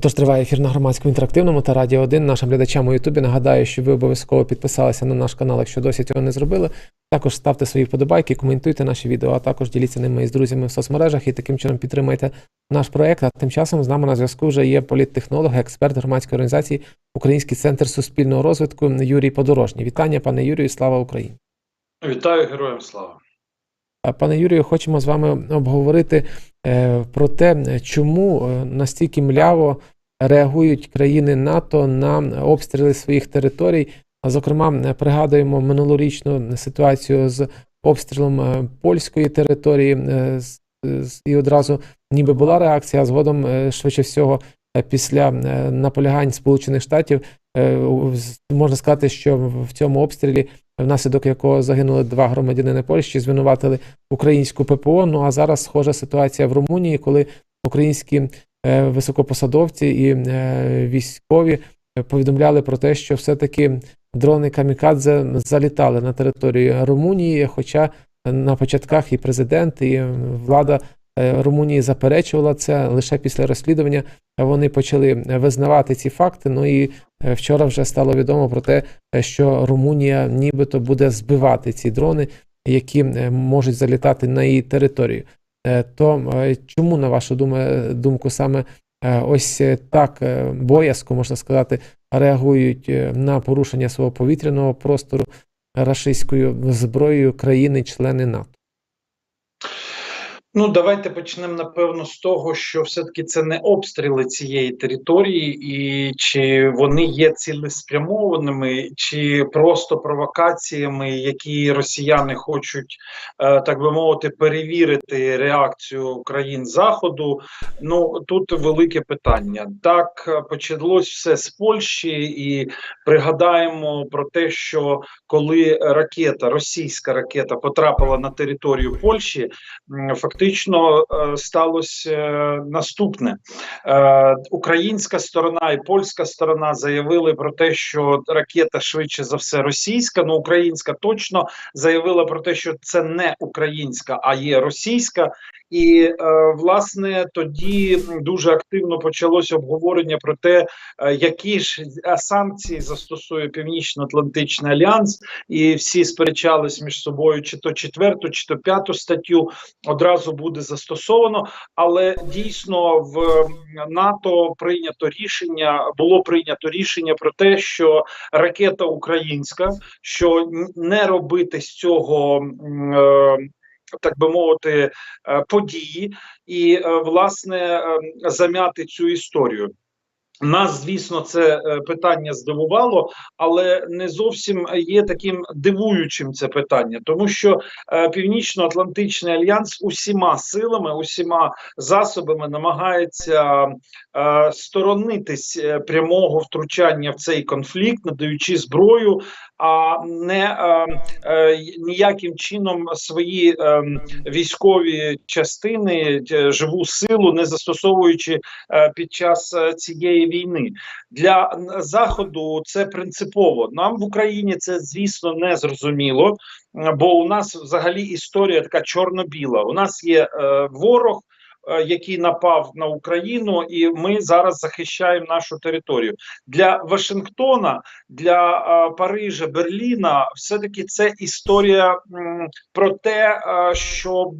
Отож, триває ефір на громадському інтерактивному та Радіо 1. Нашим глядачам у Ютубі нагадаю, що ви обов'язково підписалися на наш канал, якщо досі цього не зробили. Також ставте свої вподобайки, коментуйте наші відео, а також діліться ними із друзями в соцмережах і таким чином підтримайте наш проект. А тим часом з нами на зв'язку вже є політтехнолог, експерт громадської організації Український центр суспільного розвитку Юрій Подорожній. Вітання, пане Юрію, слава Україні! Вітаю героям слава! Пане Юрію, хочемо з вами обговорити е, про те, чому е, настільки мляво реагують країни НАТО на обстріли своїх територій. Зокрема, пригадуємо минулорічну ситуацію з обстрілом е, польської території, і одразу ніби була реакція, а згодом, швидше всього, після наполягань Сполучених Штатів, можна сказати, що в цьому обстрілі, внаслідок якого загинули два громадянини Польщі, звинуватили українську ППО. Ну а зараз схожа ситуація в Румунії, коли українські е, високопосадовці і е, військові повідомляли про те, що все-таки дрони Камікадзе залітали на територію Румунії, хоча на початках і президент, і влада Румунії заперечувала це лише після розслідування. Вони почали визнавати ці факти. Ну і е, вчора вже стало відомо про те, е, що Румунія нібито буде збивати ці дрони, які е, можуть залітати на її територію. Е, То е, чому, на вашу думку, саме е, ось е, так е, боязко, можна сказати, реагують е, на порушення свого повітряного простору рашистською зброєю країни-члени НАТО? Ну, давайте почнемо напевно з того, що все-таки це не обстріли цієї території, і чи вони є цілеспрямованими, чи просто провокаціями, які росіяни хочуть, е, так би мовити, перевірити реакцію країн Заходу. Ну тут велике питання. Так е, почалось все з Польщі, і пригадаємо про те, що коли ракета, російська ракета, потрапила на територію Польщі. М, Фактично е, сталося наступне: Е, українська сторона і польська сторона заявили про те, що ракета швидше за все російська. Ну українська точно заявила про те, що це не українська, а є російська. І е, власне тоді дуже активно почалося обговорення про те, е, які ж санкції застосує Північно-Атлантичний альянс, і всі сперечались між собою, чи то четверту, чи то п'яту статтю одразу буде застосовано. Але дійсно в НАТО прийнято рішення, було прийнято рішення про те, що ракета українська, що не робити з цього. е, Так би мовити, е, події, і е, власне е, зам'яти цю історію. Нас, звісно, це е, питання здивувало, але не зовсім є таким дивуючим це питання, тому що Північно-Атлантичний альянс усіма силами, усіма засобами намагається сторонитись прямого втручання в цей конфлікт, надаючи зброю, а не е, ніяким чином свої е, військові частини, е, живу силу, не застосовуючи під час цієї війни. Для заходу це принципово. Нам в Україні це звісно не зрозуміло, бо у нас взагалі історія така чорно-біла. У нас є ворог. Е, Який напав на Україну, і ми зараз захищаємо нашу територію для Вашингтона, для е, Парижа, Берліна, все таки це історія про те, е, щоб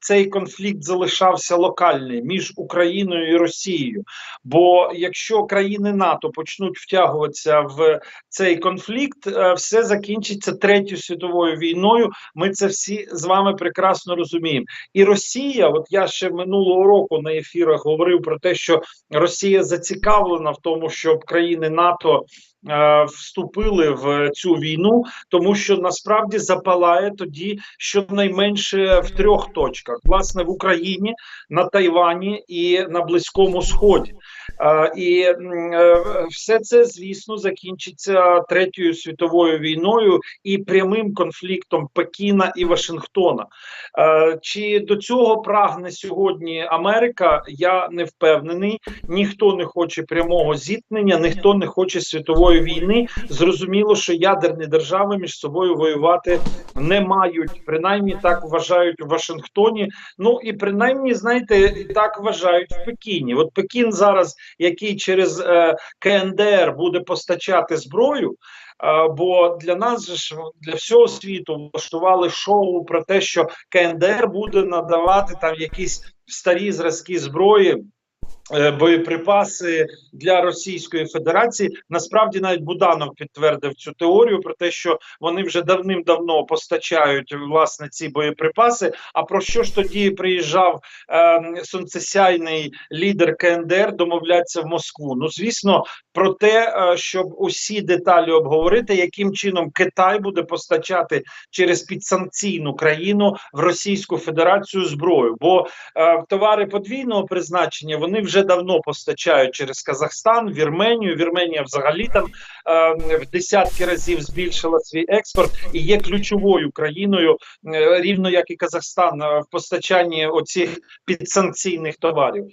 цей конфлікт залишався локальний між Україною і Росією. Бо якщо країни НАТО почнуть втягуватися в цей конфлікт, все закінчиться третьою світовою війною. Ми це всі з вами прекрасно розуміємо. І Росія, от я ще минулого року на ефірах говорив про те, що Росія зацікавлена в тому, щоб країни НАТО. е, Вступили в цю війну, тому що насправді запалає тоді щонайменше в трьох точках: власне в Україні, на Тайвані і на Близькому Сході. І е, все це, звісно, закінчиться третьою світовою війною і прямим конфліктом Пекіна і Вашингтона. Чи до цього прагне сьогодні Америка? Я не впевнений. Ніхто не хоче прямого зіткнення, ніхто не хоче світової війни. Зрозуміло, що ядерні держави між собою воювати не мають. Принаймні так вважають у Вашингтоні. Ну і принаймні, знаєте, так вважають в Пекіні. От Пекін зараз який через е, КНДР буде постачати зброю. Е, Бо для нас ж для всього світу влаштували шоу про те, що КНДР буде надавати там якісь старі зразки зброї. Е, Боєприпаси для Російської Федерації насправді навіть Буданов підтвердив цю теорію про те, що вони вже давним-давно постачають власне ці боєприпаси. А про що ж тоді приїжджав е, сонцесяйний лідер КНДР домовлятися в Москву? Ну звісно, про те, е, щоб усі деталі обговорити, яким чином Китай буде постачати через підсанкційну країну в Російську Федерацію зброю. Бо е, товари подвійного призначення вони вже давно постачають через Казахстан, Вірменію. Вірменія взагалі там е, в десятки разів збільшила свій експорт і є ключовою країною, е, рівно як і Казахстан, е, в постачанні оцих підсанкційних товарів.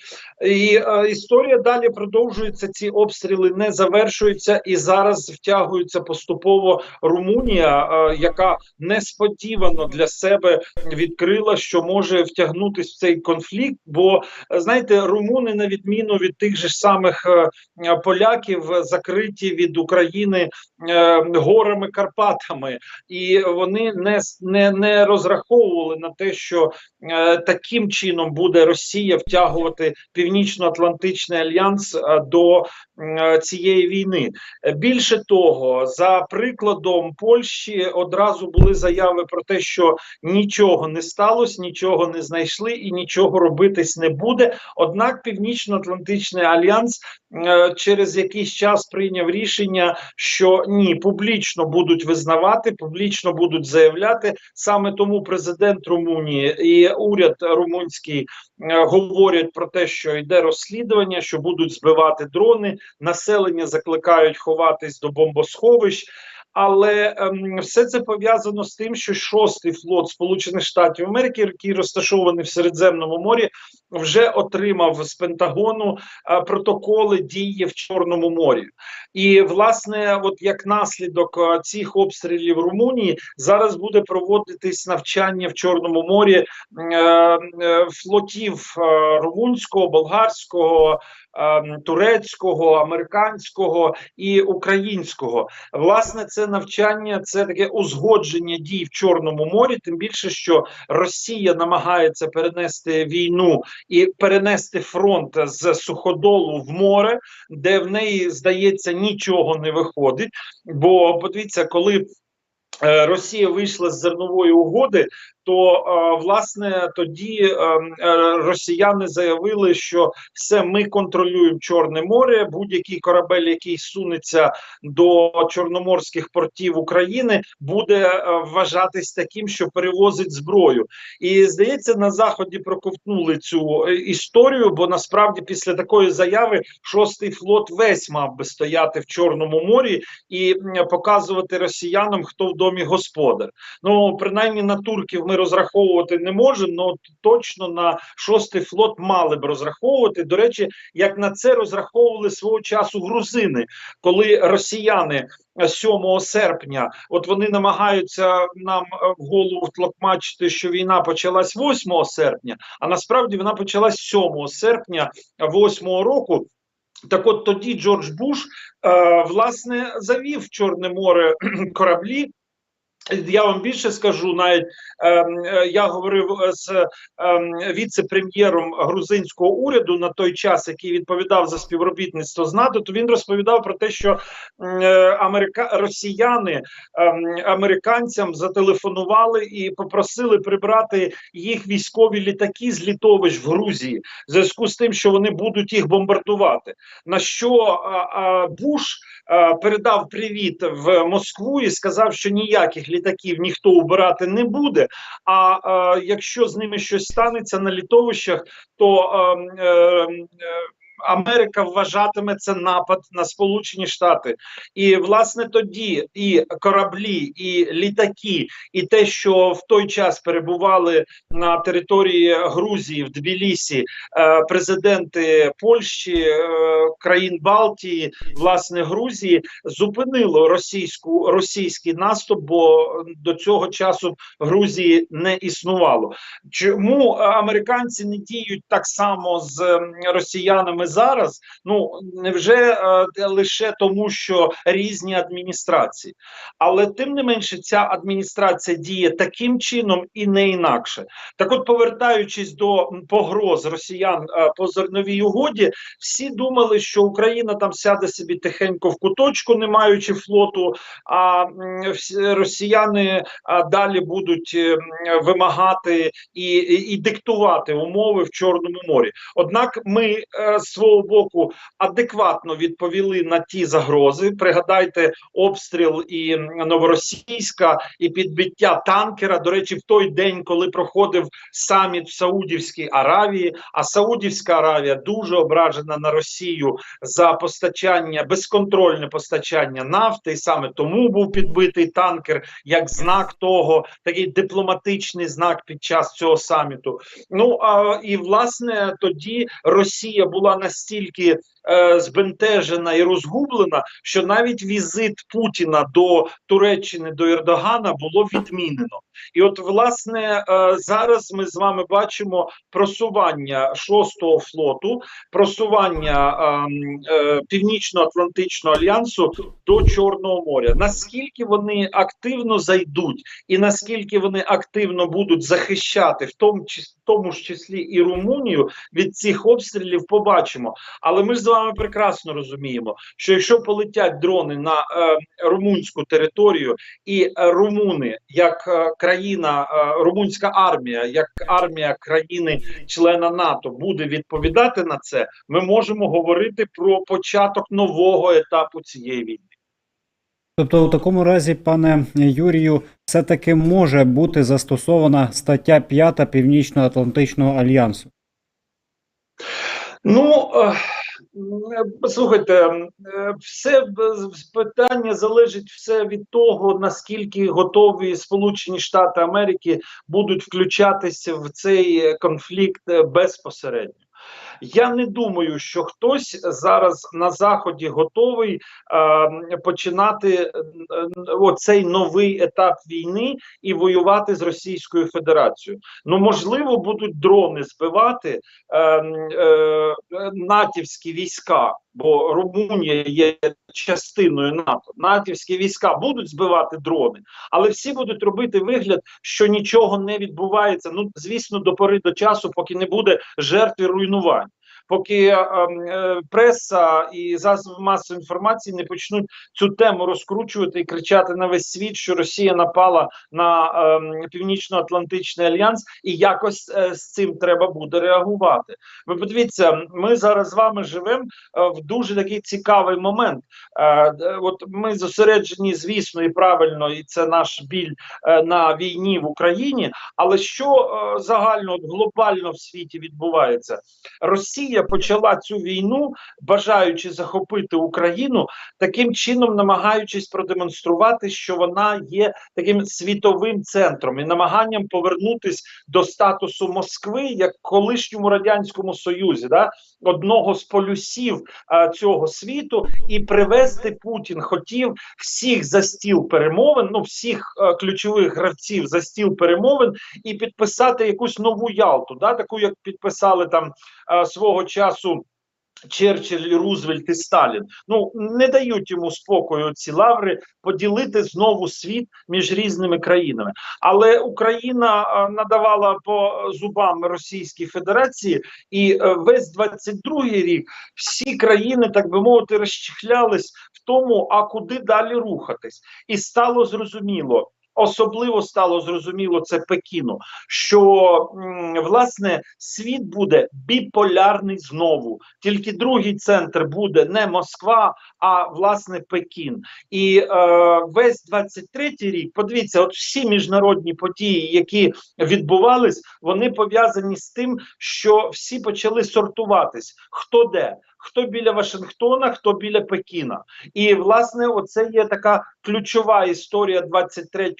І е, історія далі продовжується. Ці обстріли не завершуються, і зараз втягується поступово Румунія, е, яка несподівано для себе відкрила, що може втягнутися в цей конфлікт. Бо е, знаєте, румуни, на відміну від тих же самих е, е, поляків, закриті від України е, горами Карпатами, і вони не, не, не розраховували на те, що таким чином буде Росія втягувати Північно-Атлантичний альянс до цієї війни. Більше того, за прикладом Польщі одразу були заяви про те, що нічого не сталося, нічого не знайшли і нічого робитись не буде. Однак Північно-Атлантичний альянс е, через якийсь час прийняв рішення, що ні, публічно будуть визнавати, публічно будуть заявляти. Саме тому президент Румунії і уряд румунський е, говорять про те, що йде розслідування, що будуть збивати дрони. Населення закликають ховатись до бомбосховищ. Але ем, все це пов'язано з тим, що шостий флот Сполучених Штатів Америки, який розташований в Середземному морі, вже отримав з Пентагону е, протоколи дії в Чорному морі. І власне, от як наслідок е, цих обстрілів Румунії, зараз буде проводитись навчання в Чорному морі е, е, флотів е, румунського, болгарського, е, турецького, американського і українського. Власне, це навчання, це таке узгодження дій в Чорному морі. Тим більше, що Росія намагається перенести війну і перенести фронт з суходолу в море, де в неї здається нічого не виходить. Бо подивіться, коли е, Росія вийшла з зернової угоди, то е, власне тоді е, е, росіяни заявили, що все ми контролюємо Чорне море. Будь-який корабель, який сунеться до чорноморських портів України, буде вважатись таким, що перевозить зброю. І здається, на заході проковтнули цю історію, бо насправді після такої заяви шостий флот весь мав би стояти в Чорному морі і показувати росіянам, хто в домі господар. Ну принаймні на турків ми розраховувати не можемо. але точно на шостий флот мали б розраховувати. До речі, як на це розраховували свого часу грузини, коли росіяни. е, 7 серпня, от вони намагаються нам в голову втлокмачити, що війна почалась 8 серпня, а насправді вона почалась 7 серпня 8 року. Так от тоді Джордж Буш е, власне завів в Чорне море кораблі. Я вам більше скажу, навіть ем, е, я говорив з ем, віце-прем'єром грузинського уряду на той час, який відповідав за співробітництво з НАТО, то він розповідав про те, що е, америка... росіяни ем, американцям зателефонували і попросили прибрати їх військові літаки з літовищ в Грузії, в зв'язку з тим, що вони будуть їх бомбардувати. На що Буш передав привіт в Москву і сказав, що ніяких літаків ніхто убирати не буде. А, е, якщо з ними щось станеться на літовищах, то е, е, Америка вважатиме це напад на Сполучені Штати, і власне тоді і кораблі, і літаки, і те, що в той час перебували на території Грузії в Тбілісі е, президенти Польщі, е, країн Балтії, власне Грузії, зупинило російську російський наступ, бо до цього часу Грузії не існувало. Чому американці не діють так само з росіянами зараз? Ну невже е, лише тому, що різні адміністрації, але тим не менше, ця адміністрація діє таким чином і не інакше. Так, от, повертаючись до погроз росіян е, по зерновій угоді, всі думали, що Україна там сяде собі тихенько в куточку, не маючи флоту. А всі росіяни а, далі будуть е, вимагати і, і, і диктувати умови в Чорному морі. Однак ми е, свого боку адекватно відповіли на ті загрози. Пригадайте обстріл і Новоросійська, і підбиття танкера. До речі, в той день, коли проходив саміт в Саудівській Аравії. А Саудівська Аравія дуже ображена на Росію за постачання безконтрольне постачання нафти, і саме тому був підбитий танкер як знак того, такий дипломатичний знак під час цього саміту. Ну а і власне тоді Росія була настільки е, збентежена і розгублена, що навіть візит Путіна до Туреччини до Ердогана було відмінено. І от власне е, зараз ми з вами бачимо просування шостого флоту, просування ем, е, Північно-Атлантичного альянсу до Чорного моря. Наскільки вони активно зайдуть, і наскільки вони активно будуть захищати, в тому числі в тому ж числі і Румунію від цих обстрілів, побачимо. Але ми ж з вами прекрасно розуміємо, що якщо полетять дрони на е, румунську територію, і е, румуни, як е, країна, е, румунська армія, як армія країни-члена НАТО, буде відповідати на це, ми можемо говорити про початок нового етапу цієї війни. Тобто, у такому разі, пане Юрію, все-таки може бути застосована стаття 5 Північно-Атлантичного альянсу. Ну е, слухайте, е, все питання залежить все від того, наскільки готові Сполучені Штати Америки будуть включатися в цей конфлікт е, безпосередньо. Я не думаю, що хтось зараз на заході готовий е, починати е, оцей новий етап війни і воювати з Російською Федерацією. Ну можливо, будуть дрони збивати е, е, натівські війська, бо Румунія є частиною НАТО. Натівські війська будуть збивати дрони, але всі будуть робити вигляд, що нічого не відбувається. Ну звісно, до пори до часу, поки не буде жертв і руйнувань. Поки е, е, преса і засоби масової інформації не почнуть цю тему розкручувати і кричати на весь світ, що Росія напала на е, Північно-Атлантичний альянс, і якось е, з цим треба буде реагувати. Ви подивіться, ми зараз з вами живемо в дуже такий цікавий момент. От ми зосереджені, звісно, і правильно, і це наш біль на війні в Україні. Але що загально глобально в світі відбувається? Росія почала цю війну, бажаючи захопити Україну, таким чином намагаючись продемонструвати, що вона є таким світовим центром і намаганням повернутись до статусу Москви як колишньому радянському союзі, да одного з полюсів е, цього світу, і привести Путін. Хотів всіх за стіл перемовин, ну всіх е, ключових гравців за стіл перемовин, і підписати якусь нову Ялту, да таку як підписали там е, свого часу. Черчилль, Рузвельт і Сталін ну не дають йому спокою ці лаври поділити знову світ між різними країнами. Але Україна е, надавала по зубам Російській Федерації, і е, весь 22-й рік всі країни, так би мовити, розчихлялись в тому, а куди далі рухатись, і стало зрозуміло. Особливо стало зрозуміло це Пекіну, що власне світ буде біполярний знову. Тільки другий центр буде не Москва, а власне Пекін. І е, весь 23-й рік, подивіться, от всі міжнародні події, які відбувались, вони пов'язані з тим, що всі почали сортуватись: хто де. Хто біля Вашингтона, хто біля Пекіна, і власне, оце є така ключова історія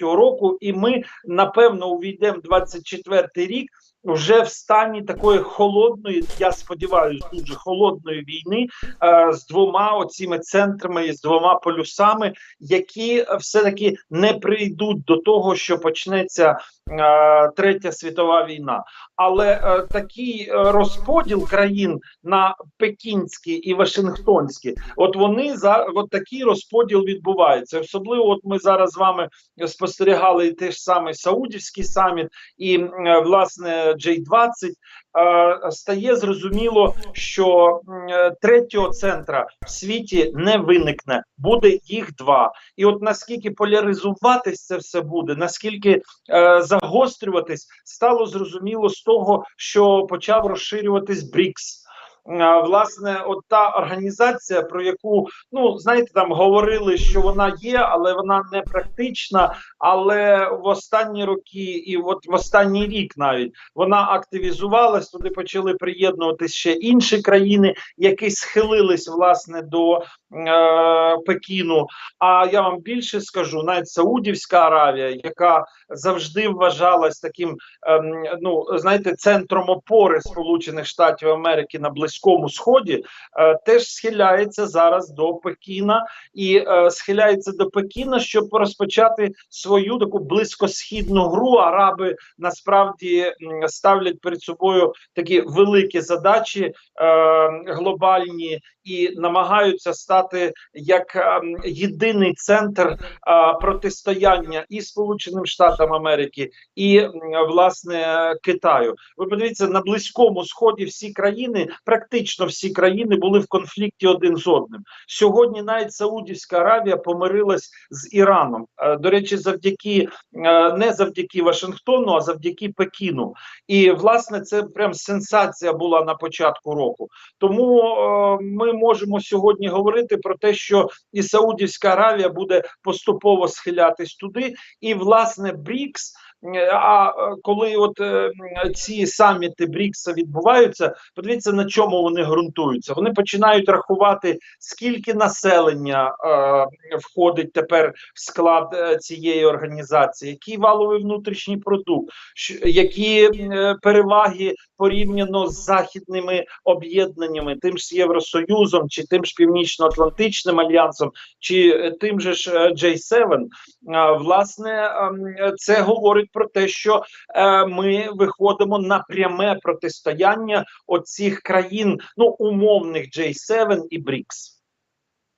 23-го року. І ми напевно увійдемо в 24-й рік вже в стані такої холодної, я сподіваюся, дуже холодної війни е, з двома оціми центрами і з двома полюсами, які все таки не прийдуть до того, що почнеться е, Третя світова війна. Але е, такий е, розподіл країн на пекінські і Вашингтонські, от вони за от такий розподіл відбувається. Особливо, от ми зараз з вами спостерігали і те ж саме Саудівський саміт, і е, власне J20, е, стає зрозуміло, що е, третього центра в світі не виникне, буде їх два. І от наскільки поляризуватись це все буде, наскільки е, загострюватись, стало зрозуміло з того, що почав розширюватись БРІКС. Е, Власне, от та організація, про яку ну знаєте, там говорили, що вона є, але вона не практична. Але в останні роки, і от в останній рік навіть вона активізувалась. Туди почали приєднуватись ще інші країни, які схилились власне до е, Пекіну. А я вам більше скажу, навіть Саудівська Аравія, яка завжди вважалась таким, ем, ну знаєте, центром опори Сполучених Штатів Америки на Близькому Сході, е, теж схиляється зараз до Пекіна і е, схиляється до Пекіна, щоб розпочати свою таку близькосхідну гру. Араби насправді ставлять перед собою такі великі задачі е, глобальні і намагаються стати як єдиний центр протистояння і Сполученим Штатам Америки, і власне Китаю. Ви подивіться на близькому сході всі країни, всі країни були в конфлікті один з одним. Сьогодні навіть Саудівська Аравія помирилась з Іраном. Е, До речі, завдяки е, не завдяки Вашингтону, а завдяки Пекіну. І власне це прям сенсація була на початку року. Тому е, ми можемо сьогодні говорити про те, що і Саудівська Аравія буде поступово схилятись туди, і власне БРІКС. А коли от е, ці саміти Брікса відбуваються, подивіться на чому вони ґрунтуються. Вони починають рахувати, скільки населення е, входить тепер в склад е, цієї організації, який валовий внутрішній продукт, які переваги порівняно з західними об'єднаннями, тим ж Євросоюзом, чи тим ж Північно-Атлантичним альянсом, чи тим же ж е, J7, власне, ем, це говорить про те, що е, ми виходимо на пряме протистояння оцих країн, ну умовних J7 і БРІКС.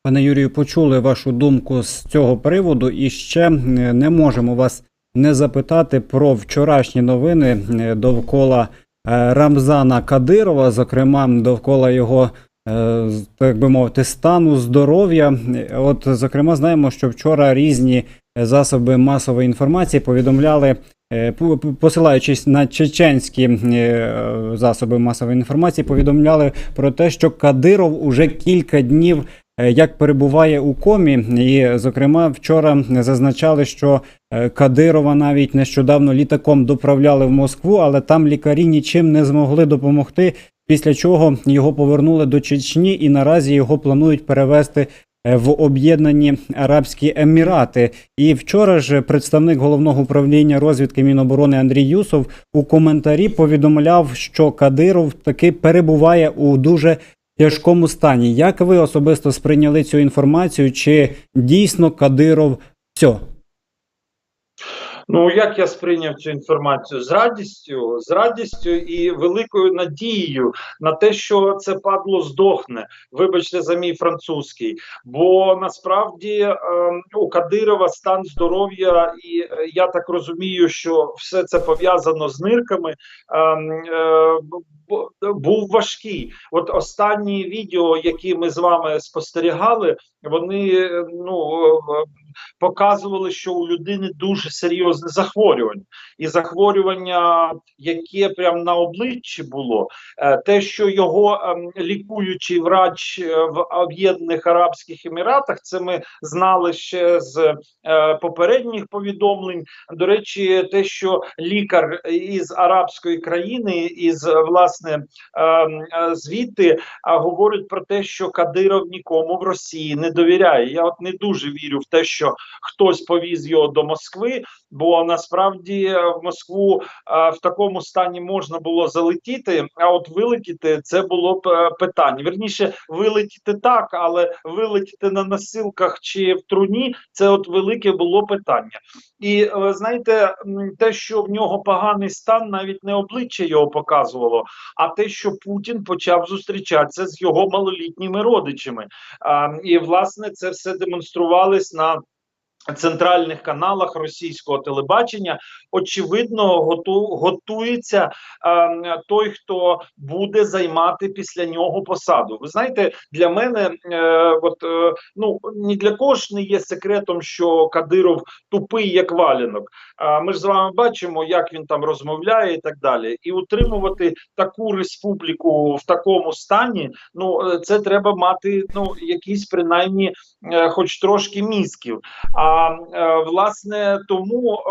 Пане Юрію, почули вашу думку з цього приводу, і ще е, не можемо вас не запитати про вчорашні новини е, довкола е, Рамзана Кадирова, зокрема довкола його, так би мовити, стану здоров'я. От, зокрема, знаємо, що вчора різні засоби масової інформації повідомляли. е, по- по- Посилаючись на чеченські е, засоби масової інформації, повідомляли про те, що Кадиров уже кілька днів е, як перебуває у комі. І, зокрема, вчора зазначали, що Кадирова навіть нещодавно літаком доправляли в Москву, але там лікарі нічим не змогли допомогти. Після чого його повернули до Чечні, і наразі його планують перевести е, в Об'єднані Арабські Емірати. І вчора ж представник головного управління розвідки Міноборони Андрій Юсов у коментарі повідомляв, що Кадиров таки перебуває у дуже тяжкому стані. Як ви особисто сприйняли цю інформацію? Чи дійсно Кадиров все? Ну як я сприйняв цю інформацію з радістю, з радістю і великою надією на те, що це падло здохне. Вибачте за мій французький. Бо насправді е, у Кадирова стан здоров'я, і е, я так розумію, що все це пов'язано з нирками. е, е, був важкий. От останні відео, які ми з вами спостерігали, вони е, ну показували, що у людини дуже серйозне захворювання, і захворювання, яке прямо на обличчі було, е, те, що його ем, лікуючий врач е, в Об'єднаних Арабських Еміратах, це ми знали ще з е, попередніх повідомлень. До речі, те, що лікар із арабської країни, із власне ем, звідти говорить про те, що Кадиров нікому в Росії не довіряє. Я от не дуже вірю в те, що що хтось повіз його до Москви, бо насправді е, в Москву е, в такому стані можна було залетіти, а от вилетіти це було б е, питання. Вірніше, вилетіти так, але вилетіти на носилках чи в труні це от велике було питання. І ви знаєте, те, що в нього поганий стан, навіть не обличчя його показувало, а те, що Путін почав зустрічатися з його малолітніми родичами. А, і власне це все демонструвалось на центральних каналах російського телебачення. Очевидно, готу, готується е, той, хто буде займати після нього посаду. Ви знаєте, для мене е, от е, ну ні для кого ж не є секретом, що Кадиров тупий як валянок. А ми ж з вами бачимо, як він там розмовляє і так далі. І утримувати таку республіку в такому стані. Ну е, це треба мати ну якісь принаймні, е, хоч трошки мізків. А е, власне тому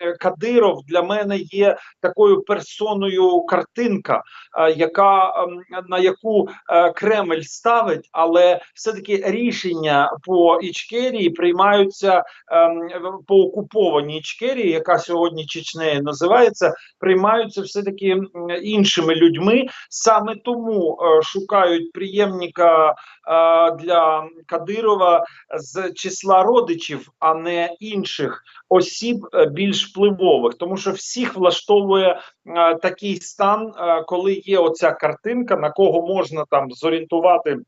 е, Кадиров для мене є такою персоною картинка, е, яка ем, на яку е, Кремль ставить, але все-таки рішення по Ічкерії приймаються ем, по окупованій Ічкерії, яка сьогодні Чечнею називається, приймаються все-таки іншими людьми. Саме тому е, шукають приємника е, для Кадирова з числа родичів, а не інших осіб е, більш впливових, тому що всіх влаштовує е, такий стан, е, коли є оця картинка, на кого можна там зорієнтувати.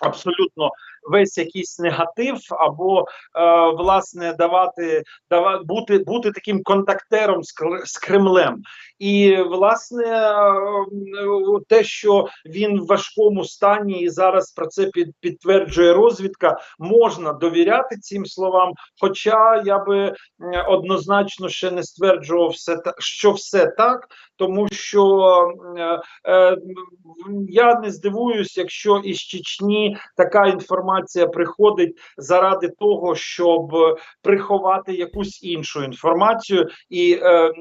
Абсолютно весь якийсь негатив, або е, власне давати дава, бути бути таким контактером з, Кр- з Кремлем, і власне е, те, що він в важкому стані, і зараз про це під, підтверджує розвідка, можна довіряти цим словам. Хоча я би однозначно ще не стверджував все що все так, тому що е, е, я не здивуюсь, якщо із Чечні така інформація приходить заради того, щоб приховати якусь іншу інформацію, і е, е,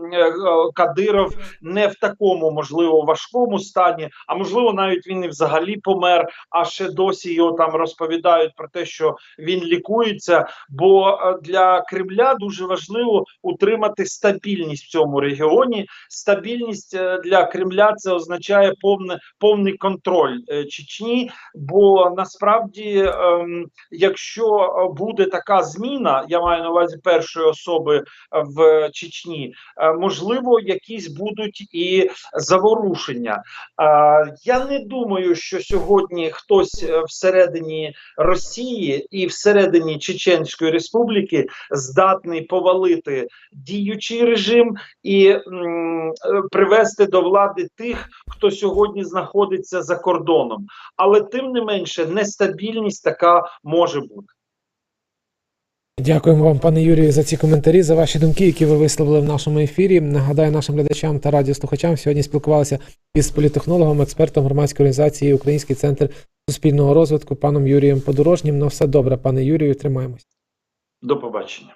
Кадиров не в такому можливо важкому стані, а можливо, навіть він і взагалі помер. А ще досі його там розповідають про те, що він лікується. Бо е, для Кремля дуже важливо утримати стабільність в цьому регіоні. Стабільність е, для Кремля це означає повне повний контроль е, Чечні. Бо насправді, ем, якщо е, буде така зміна, я маю на увазі першої особи в Чечні, можливо, якісь будуть і заворушення. Я не думаю, що сьогодні хтось всередині Росії і всередині Чеченської Республіки здатний повалити діючий режим і привести до влади тих, хто сьогодні знаходиться за кордоном. Але тим не менше, нестабільність така може бути. Дякуємо вам, пане Юрію, за ці коментарі, за ваші думки, які ви висловили в нашому ефірі. Нагадаю нашим глядачам та радіослухачам. Сьогодні спілкувалися із політехнологом, експертом громадської організації Український центр суспільного розвитку, паном Юрієм Подорожнім. На все добре, пане Юрію, тримаємось. До побачення.